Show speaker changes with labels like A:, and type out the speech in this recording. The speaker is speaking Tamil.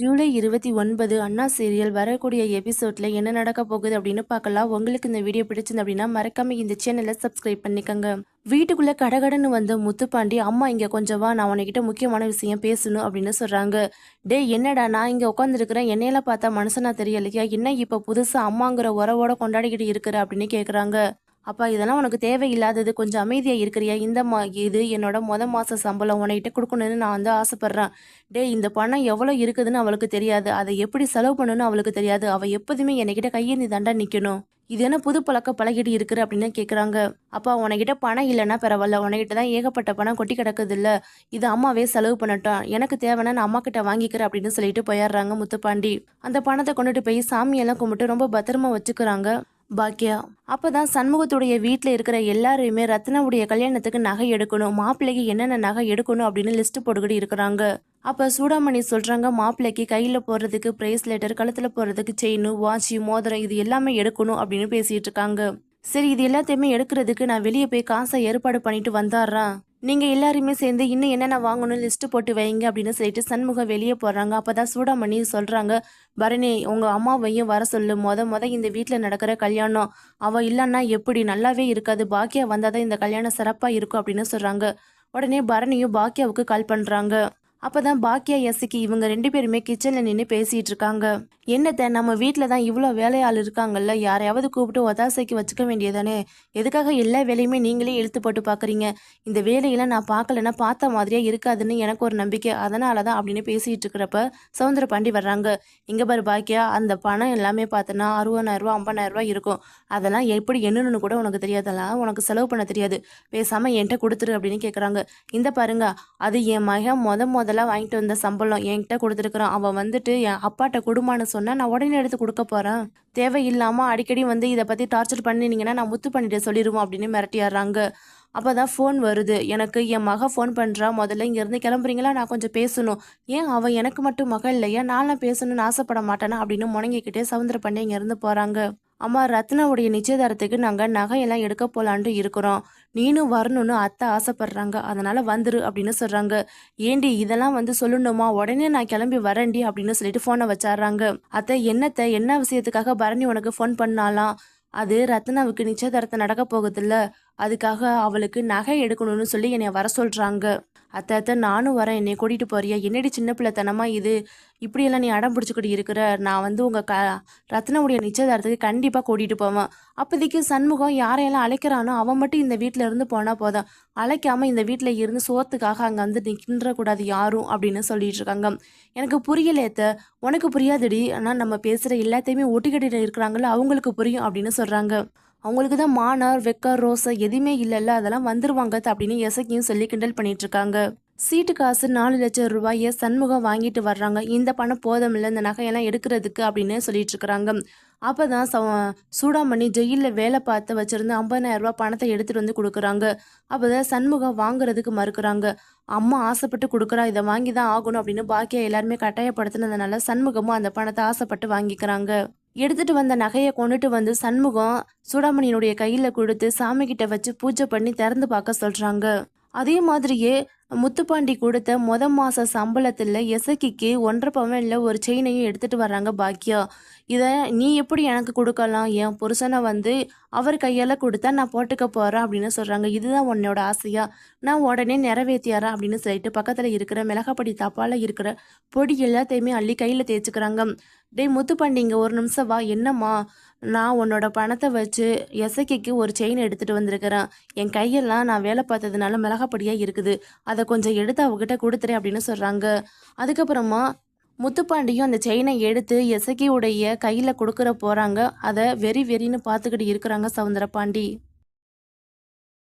A: ஜூலை இருபத்தி ஒன்பது அண்ணா சீரியல் வரக்கூடிய எபிசோட்ல என்ன நடக்க போகுது அப்படின்னு பார்க்கலாம். உங்களுக்கு இந்த வீடியோ பிடிச்சிருந்து அப்படின்னா மறக்காம இந்த சேனலை சப்ஸ்கிரைப் பண்ணிக்கோங்க. வீட்டுக்குள்ள கடகடன்னு வந்த முத்துப்பாண்டி அம்மா இங்க கொஞ்சம் வா நான் உனக்கிட்ட முக்கியமான விஷயம் பேசணும் அப்படின்னு சொல்றாங்க. டேய் என்னடா நான் இங்க உட்காந்துருக்கிறேன் என்னையெல்லாம் பார்த்தா மனுஷனா தெரியலையா? என்ன இப்ப புதுசா அம்மாங்கிற உறவோட கொண்டாடிக்கிட்டு இருக்கிற? அப்படின்னு கேக்குறாங்க. அப்பா இதெல்லாம் உனக்கு தேவையில்லாதது. கொஞ்சம் அமைதியாக இருக்கிறியா? இந்த மா இது என்னோட மொத மாத சம்பளம் உன்கிட்ட கொடுக்கணும்னு நான் வந்து ஆசைப்பட்றேன். டேய் இந்த பணம் எவ்வளோ இருக்குதுன்னு அவளுக்கு தெரியாது. அதை எப்படி செலவு பண்ணணும்னு அவளுக்கு தெரியாது. அவள் எப்போதுமே என்கிட்ட கையேந்தி தாண்டா நிற்கணும் இது என்ன புது பழக்க பழகிட்டு இருக்கிற அப்படின்னு கேட்குறாங்க அப்பா உனக்கிட்ட பணம் இல்லைன்னா பரவாயில்ல. உனக்கிட்ட தான் ஏகப்பட்ட பணம் கொட்டி கிடக்குது இல்லை. இது அம்மாவே செலவு பண்ணட்டும். எனக்கு தேவைன்னா நான் அம்மா கிட்ட வாங்கிக்கிறேன் அப்படின்னு சொல்லிட்டு போயிடுறாங்க முத்துப்பாண்டி. அந்த பணத்தை கொண்டுட்டு போய் சாமியெல்லாம் கும்பிட்டு ரொம்ப பத்திரமா வச்சுக்கிறாங்க. பாக்கியா அப்பதான் சண்முகத்துடைய வீட்டில் இருக்கிற எல்லாரையுமே ரத்னாவுடைய கல்யாணத்துக்கு நகை எடுக்கணும் மாப்பிள்ளைக்கு என்னென்ன நகை எடுக்கணும் அப்படின்னு லிஸ்ட் போட்டுக்கிட்டு இருக்கிறாங்க. அப்போ சூடாமணி சொல்கிறாங்க மாப்பிள்ளைக்கு கையில் போடுறதுக்கு பிரேஸ்லெட்டர் கழுத்தில் போடுறதுக்கு செயின் வாட்ச் மோதிரம் இது எல்லாமே எடுக்கணும் அப்படின்னு பேசிகிட்டு இருக்காங்க. சரி இது எல்லாத்தையுமே எடுக்கிறதுக்கு நான் வெளியே போய் காசை ஏற்பாடு பண்ணிட்டு வந்தாடுறேன். நீங்கள் எல்லாருமே சேர்ந்து இன்னும் என்னென்ன வாங்கணும் லிஸ்ட்டு போட்டு வைங்க அப்படின்னு சொல்லிட்டு சண்முகம் வெளியே போகிறாங்க அப்போ தான் சூடாமணி சொல்கிறாங்க பரணி உங்கள் அம்மாவையும் வர சொல்லு. மொத மொத இந்த வீட்டில் நடக்கிற கல்யாணம் அவள் இல்லைன்னா எப்படி? நல்லாவே இருக்காது. பாக்கியா வந்தால் தான் இந்த கல்யாணம் சிறப்பாக இருக்கும் அப்படின்னு சொல்கிறாங்க உடனே பரணியும் பாக்கியாவுக்கு கால் பண்ணுறாங்க அப்பதான் பாக்கியா எஸ்சிக்கு இவங்க ரெண்டு பேருமே கிச்சன்ல நின்று பேசிட்டு இருக்காங்க என்னத்த நம்ம வீட்டில் தான் இவ்வளோ வேலையாள் இருக்காங்கல்ல? யாரையாவது கூப்பிட்டு ஒதாசைக்கு வச்சுக்க வேண்டியதானே? எதுக்காக எல்லா வேலையுமே நீங்களே இழுத்து போட்டு பார்க்குறீங்க இந்த வேலையெல்லாம் நான் பார்க்கலன்னா பார்த்த மாதிரியே இருக்காதுன்னு எனக்கு ஒரு நம்பிக்கை. அதனால தான் அப்படின்னு பேசிட்டு இருக்கிறப்ப சவுந்தர பாண்டி வர்றாங்க. இங்கே பாரு பாக்கியா அந்த பணம் எல்லாமே பார்த்தோன்னா ஐம்பதாயிரம் ஐம்பதாயிரரூவா இருக்கும். அதெல்லாம் எப்படி என்னன்னு கூட உனக்கு தெரியாதெல்லாம் உனக்கு செலவு பண்ண தெரியாது. பேசாமல் என்கிட்ட கொடுத்துரு அப்படின்னு கேட்குறாங்க இந்த பாருங்க அது என் மகன் முத அதெல்லாம் வாங்கிட்டு வந்த சம்பளம் என்கிட்ட கொடுத்துருக்குறான். அவன் வந்துட்டு என் அப்பாட்ட கொடுமான்னு சொன்னா நான் உடனே எடுத்து கொடுக்க போறேன். தேவையில்லாமல் அடிக்கடி வந்து இதை பத்தி டார்ச்சர் பண்ணினீங்கன்னா நான் முத்து பண்ணிட்டு சொல்லிடுவோம் அப்படின்னு மிரட்டிடுறாங்க அப்பதான் ஃபோன் வருது. எனக்கு என் மக ஃபோன் பண்ணுறா முதல்ல இங்கேருந்து கிளம்புறீங்களா? நான் கொஞ்சம் பேசணும். ஏன்? அவன் எனக்கு மட்டும் மக இல்லையா? நான்லாம் பேசணும்னு ஆசைப்பட மாட்டேனா? அப்படின்னு முணங்கிக்கிட்டே சவுந்தர பண்ணி இங்கேருந்து போகிறாங்க அம்மா ரத்னாவுடைய நிச்சயதாரத்துக்கு நாங்கள் நகையெல்லாம் எடுக்க போலான்ட்டு இருக்கிறோம். நீனும் வரணும்னு அத்தை ஆசைப்படுறாங்க. அதனால் வந்துரு அப்படின்னு சொல்கிறாங்க ஏண்டி இதெல்லாம் வந்து சொல்லணுமா? உடனே நான் கிளம்பி வரேன்டி அப்படின்னு சொல்லிட்டு ஃபோனை வச்சாடுறாங்க அத்தை என்னத்தை? என்ன விஷயத்துக்காக பரணி உனக்கு ஃபோன் பண்ணாலாம்? அது ரத்னாவுக்கு நிச்சயதாரத்தை நடக்க போகுதில்ல. அதுக்காக அவளுக்கு நகை எடுக்கணும்னு சொல்லி என்னை வர சொல்கிறாங்க அத்தை அத்தை நானும் வரேன். என்னை கூட்டிகிட்டு போறியா? என்னடி சின்ன பிள்ளைத்தனமாக இது? இப்படியெல்லாம் நீ அடம் பிடிச்சிக்கிட்டு இருக்கிற? நான் வந்து உங்கள் க ரத்னவுடைய நிச்சயதாரத்துக்கு கண்டிப்பாக கூட்டிகிட்டு போவேன். அப்போதைக்கு சண்முகம் யாரையெல்லாம் அழைக்கிறானோ அவன் மட்டும் இந்த வீட்டில் இருந்து போனால் போதும். அழைக்காமல் இந்த வீட்டில் இருந்து சோத்துக்காக அங்கே வந்து நிற்கின்றக்கூடாது யாரும் அப்படின்னு சொல்லிட்டு இருக்காங்க. எனக்கு புரியலேத்த உனக்கு புரியாதுடி. ஆனால் நம்ம பேசுகிற எல்லாத்தையுமே ஒட்டிக்கிட்டு இருக்கிறாங்களோ அவங்களுக்கு புரியும் அப்படின்னு சொல்கிறாங்க அவங்களுக்கு தான் மானார் வெக்கர் ரோசை எதுவுமே இல்லைல்ல அதெல்லாம் வந்துருவாங்க அப்படின்னு எசக்கியும் சொல்லி கிண்டல் பண்ணிட்டு இருக்காங்க சீட்டு காசு நாலு லட்சம் ரூபாயை சண்முகம் வாங்கிட்டு வர்றாங்க. இந்த பணம் போதுமில்ல இந்த நகையெல்லாம் எடுக்கிறதுக்கு அப்படின்னு சொல்லிட்டு இருக்கிறாங்க அப்பதான் ச சூடாமணி ஜெயிலில் வேலை பார்த்து வச்சுருந்து ஐம்பதாயிரம் பணத்தை எடுத்துகிட்டு வந்து கொடுக்குறாங்க. அப்போதான் சண்முகம் வாங்குறதுக்கு மறுக்கிறாங்க. அம்மா ஆசைப்பட்டு கொடுக்குறா இதை வாங்கி தான் ஆகணும் அப்படின்னு பாக்கியா எல்லாருமே கட்டாயப்படுத்தினதுனால சண்முகமும் அந்த பணத்தை ஆசைப்பட்டு வாங்கிக்கிறாங்க. எடுத்துட்டு வந்த நகையை கொண்டுட்டு வந்து சண்முகம் சூடாமணியினுடைய கையில கொடுத்து சாமி கிட்ட வச்சு பூஜை பண்ணி திறந்து பார்க்க சொல்றாங்க. அதே மாதிரியே முத்துப்பாண்டி கொடுத்த முத மாச சம்பளத்தில் எசக்கிக்கு ஒன்றரை பவனில் ஒரு செயினையும் எடுத்துகிட்டு வர்றாங்க பாக்கியா இதை நீ எப்படி எனக்கு கொடுக்கலாம்? என் புருஷனை வந்து அவர் கையால் கொடுத்தா நான் போட்டுக்க போகிறேன் அப்படின்னு சொல்கிறாங்க இதுதான் உன்னோட ஆசையா? நான் உடனே நிறைவேற்றியாரா அப்படின்னு சொல்லிட்டு பக்கத்தில் இருக்கிற மிளகாப்படி தப்பால் இருக்கிற பொடி எல்லாத்தையுமே அள்ளி கையில் தேய்ச்சிக்கிறாங்க. டேய் முத்துப்பாண்டிங்க ஒரு நிமிஷம் வா. என்னம்மா? நான் உன்னோட பணத்தை வச்சு எசக்கிக்கு ஒரு செயின் எடுத்துகிட்டு வந்திருக்கிறேன். என் கையெல்லாம் நான் வேலை பார்த்ததுனால மிளகாப்படியாக இருக்குது. அதை கொஞ்சம் எடுத்து அவகிட்ட கொடுத்துறேன் அப்படின்னு சொல்கிறாங்க அதுக்கப்புறமா முத்துப்பாண்டியும் அந்த செயினை எடுத்து எசக்கியுடைய கையில் கொடுக்குற போகிறாங்க அதை வெறி வெறின்னு பார்த்துக்கிட்டு இருக்கிறாங்க சவுந்தர பாண்டி